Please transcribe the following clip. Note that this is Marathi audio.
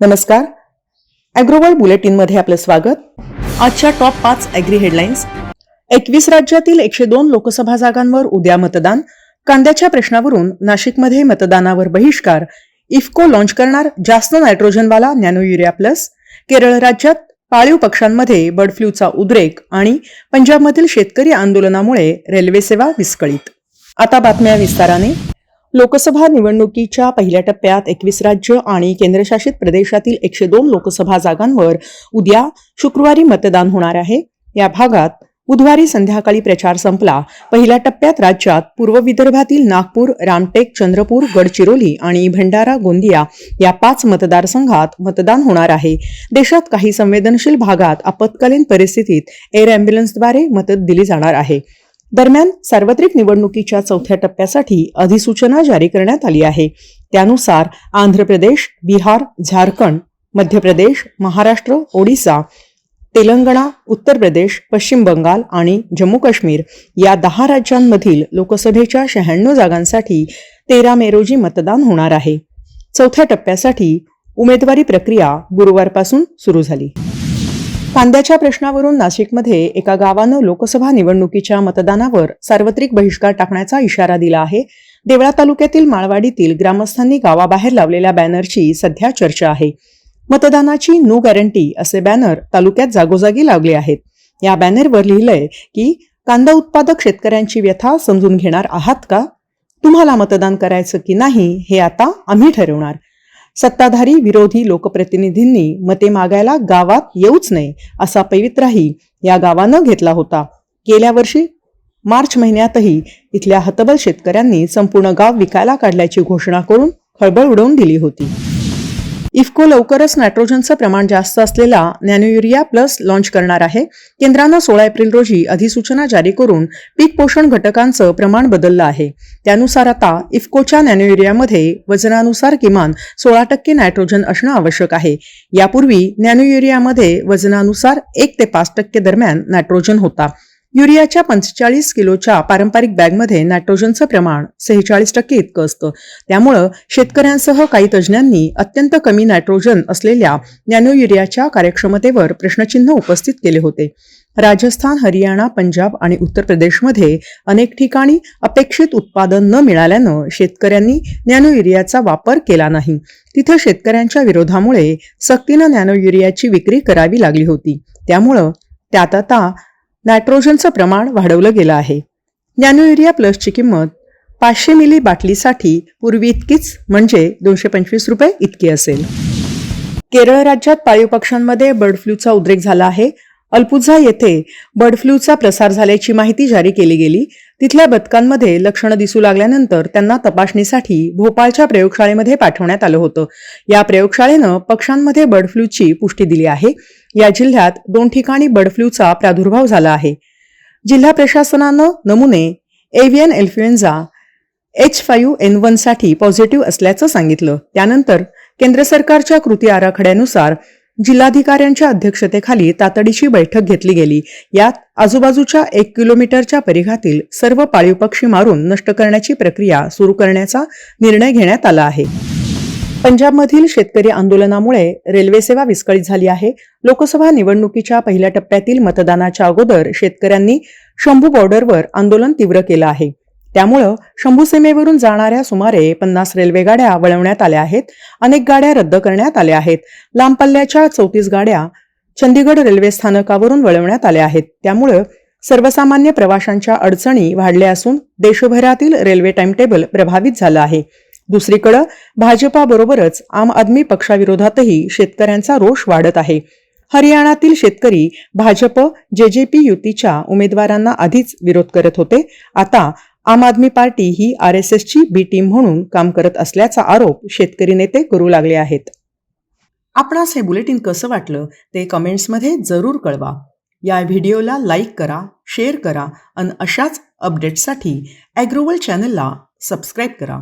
नमस्कार. अॅग्रोवर्ल्ड बुलेटिनमध्ये आपलं स्वागत. आजच्या टॉप पाच अॅग्री हेडलाईन्स एकवीस राज्यातील एकशे दोन लोकसभा जागांवर उद्या मतदान. कांद्याच्या प्रश्नावरून नाशिकमध्ये मतदानावर बहिष्कार. इफ्को लॉन्च करणार जास्त नायट्रोजनवाला नॅनो युरिया प्लस केरळ राज्यात पाळीव पक्ष्यांमध्ये बर्ड फ्लूचा उद्रेक आणि पंजाबमधील शेतकरी आंदोलनामुळे रेल्वे सेवा विस्कळीत. आता बातम्या विस्ताराने. लोकसभा निवडणुकीच्या पहिल्या टप्प्यात एकवीस राज्य आणि केंद्रशासित प्रदेशातील एकशे दोन लोकसभा जागांवर उद्या शुक्रवारी मतदान होणार आहे. या भागात बुधवारी संध्याकाळी प्रचार संपला. पहिल्या टप्प्यात राज्यात पूर्व विदर्भातील नागपूर रामटेक चंद्रपूर गडचिरोली आणि भंडारा गोंदिया या पाच मतदारसंघात मतदान होणार आहे. देशात काही संवेदनशील भागात आपत्कालीन परिस्थितीत एअर अँब्युलन्सद्वारे मदत दिली जाणार आहे. दरम्यान सार्वत्रिक निवडणुकीच्या चौथ्या टप्प्यासाठी अधिसूचना जारी करण्यात आली आहे. त्यानुसार आंध्र प्रदेश बिहार झारखंड मध्य प्रदेश महाराष्ट्र ओडिसा तेलंगणा उत्तर प्रदेश पश्चिम बंगाल आणि जम्मू काश्मीर या दहा राज्यांमधील लोकसभेच्या शहाण्णव जागांसाठी तेरा मे रोजी मतदान होणार आहे. चौथ्या टप्प्यासाठी उमेदवारी प्रक्रिया गुरुवारपासून सुरू झाली. कांद्याच्या प्रश्नावरून नाशिकमध्ये एका गावानं लोकसभा निवडणुकीच्या मतदानावर सार्वत्रिक बहिष्कार टाकण्याचा इशारा दिला आहे. देवळा तालुक्यातील माळवाडीतील ग्रामस्थांनी गावाबाहेर लावलेल्या बॅनरची सध्या चर्चा आहे. मतदानाची नो गॅरंटी असे बॅनर तालुक्यात जागोजागी लावले आहेत. या बॅनरवर लिहिलंय की कांदा उत्पादक शेतकऱ्यांची व्यथा समजून घेणार आहात का? तुम्हाला मतदान करायचं की नाही हे आता आम्ही ठरवणार. सत्ताधारी विरोधी लोकप्रतिनिधींनी मते मागायला गावात येऊच नये असा पवित्राही या गावानं घेतला होता. गेल्या वर्षी मार्च महिन्यातही इथल्या हतबल शेतकऱ्यांनी संपूर्ण गाव विकायला काढल्याची घोषणा करून खळबळ उडवून दिली होती. इफ्को लवकरच नायट्रोजनचं प्रमाण जास्त असलेला नॅनो युरिया प्लस लॉन्च करणार आहे. केंद्रानं सोळा एप्रिल रोजी अधिसूचना जारी करून पीक पोषण घटकांचं प्रमाण बदललं आहे. त्यानुसार आता इफ्कोच्या नॅनो युरियामध्ये वजनानुसार किमान सोळा टक्के नायट्रोजन असणं आवश्यक आहे. यापूर्वी नॅनो युरियामध्ये वजनानुसार एक ते पाच टक्के दरम्यान नायट्रोजन होता. युरियाच्या पंचेचाळीस किलोच्या पारंपरिक बॅगमध्ये नायट्रोजनचं प्रमाण सेहेचाळीस टक्के इतकं असतं. त्यामुळं शेतकऱ्यांसह काही तज्ज्ञांनी अत्यंत कमी नायट्रोजन असलेल्या नॅनो युरियाच्या कार्यक्षमतेवर प्रश्नचिन्ह उपस्थित केले होते. राजस्थान हरियाणा पंजाब आणि उत्तर प्रदेशमध्ये अनेक ठिकाणी अपेक्षित उत्पादन न मिळाल्यानं शेतकऱ्यांनी नॅनो युरियाचा वापर केला नाही. तिथं शेतकऱ्यांच्या विरोधामुळे सक्तीनं नॅनो युरियाची विक्री करावी लागली होती. त्यामुळं त्यात आता नायट्रोजनचं प्रमाण वाढवलं गेलं आहे. नॅनो युरिया प्लसची किंमत पाचशे मिली बाटलीसाठी पूर्वी इतकीच म्हणजे दोनशे पंचवीस रुपये इतकी असेल. केरळ राज्यात पाळीव पक्ष्यांमध्ये बर्ड फ्लूचा उद्रेक झाला आहे. अल्पुझा येथे बर्ड फ्लूचा प्रसार झाल्याची माहिती जारी केली गेली. तिथल्या बदकांमध्ये लक्षणं दिसू लागल्यानंतर त्यांना तपासणीसाठी भोपाळच्या प्रयोगशाळेमध्ये पाठवण्यात आलं होतं. या प्रयोगशाळेनं पक्ष्यांमध्ये बर्ड फ्लूची पुष्टी दिली आहे. या जिल्ह्यात दोन ठिकाणी बर्ड फ्लूचा प्रादुर्भाव झाला आहे. जिल्हा प्रशासनानं नमुने avian influenza H five N वनसाठी positive असल्याचं सांगितलं. त्यानंतर केंद्र सरकारच्या कृती आराखड्यानुसार जिल्हाधिकाऱ्यांच्या अध्यक्षतेखाली तातडीची बैठक घेतली गेली. यात आजूबाजूच्या एक किलोमीटरच्या परिघातील सर्व पाळीव पक्षी मारून नष्ट करण्याची प्रक्रिया सुरू करण्याचा निर्णय घेण्यात आला आहे. पंजाबमधील शेतकरी आंदोलनामुळे रेल्वे सेवा विस्कळीत झाली आहे. लोकसभा निवडणुकीच्या पहिल्या टप्प्यातील मतदानाच्या अगोदर शेतकऱ्यांनी शंभू बॉर्डरवर आंदोलन तीव्र केलं आहे. त्यामुळं शंभू सीमेवरून जाणाऱ्या सुमारे पन्नास रेल्वे गाड्या वळवण्यात आल्या आहेत. अनेक गाड्या रद्द करण्यात आल्या आहेत. लांब पल्ल्याच्या चौतीस गाड्या चंदीगड रेल्वे स्थानकावरून वळवण्यात आल्या आहेत. त्यामुळं सर्वसामान्य प्रवाशांच्या अडचणी वाढल्या असून देशभरातील रेल्वे टाइमटेबल प्रभावित झालं आहे. दुसरीकडं भाजपाबरोबरच आम आदमी पक्षाविरोधातही शेतकऱ्यांचा रोष वाढत आहे. हरियाणातील शेतकरी भाजप जेजेपी युतीच्या उमेदवारांना आधीच विरोध करत होते. आता आम आदमी पार्टी ही आर एस एसची बी टीम म्हणून काम करत असल्याचा आरोप शेतकरी नेते करू लागले आहेत. आपणास हे बुलेटिन कसं वाटलं ते कमेंट्समध्ये जरूर कळवा. या व्हिडिओला लाईक करा शेअर करा आणि अशाच अपडेट्ससाठी ॲग्रोवल चॅनलला सबस्क्राईब करा.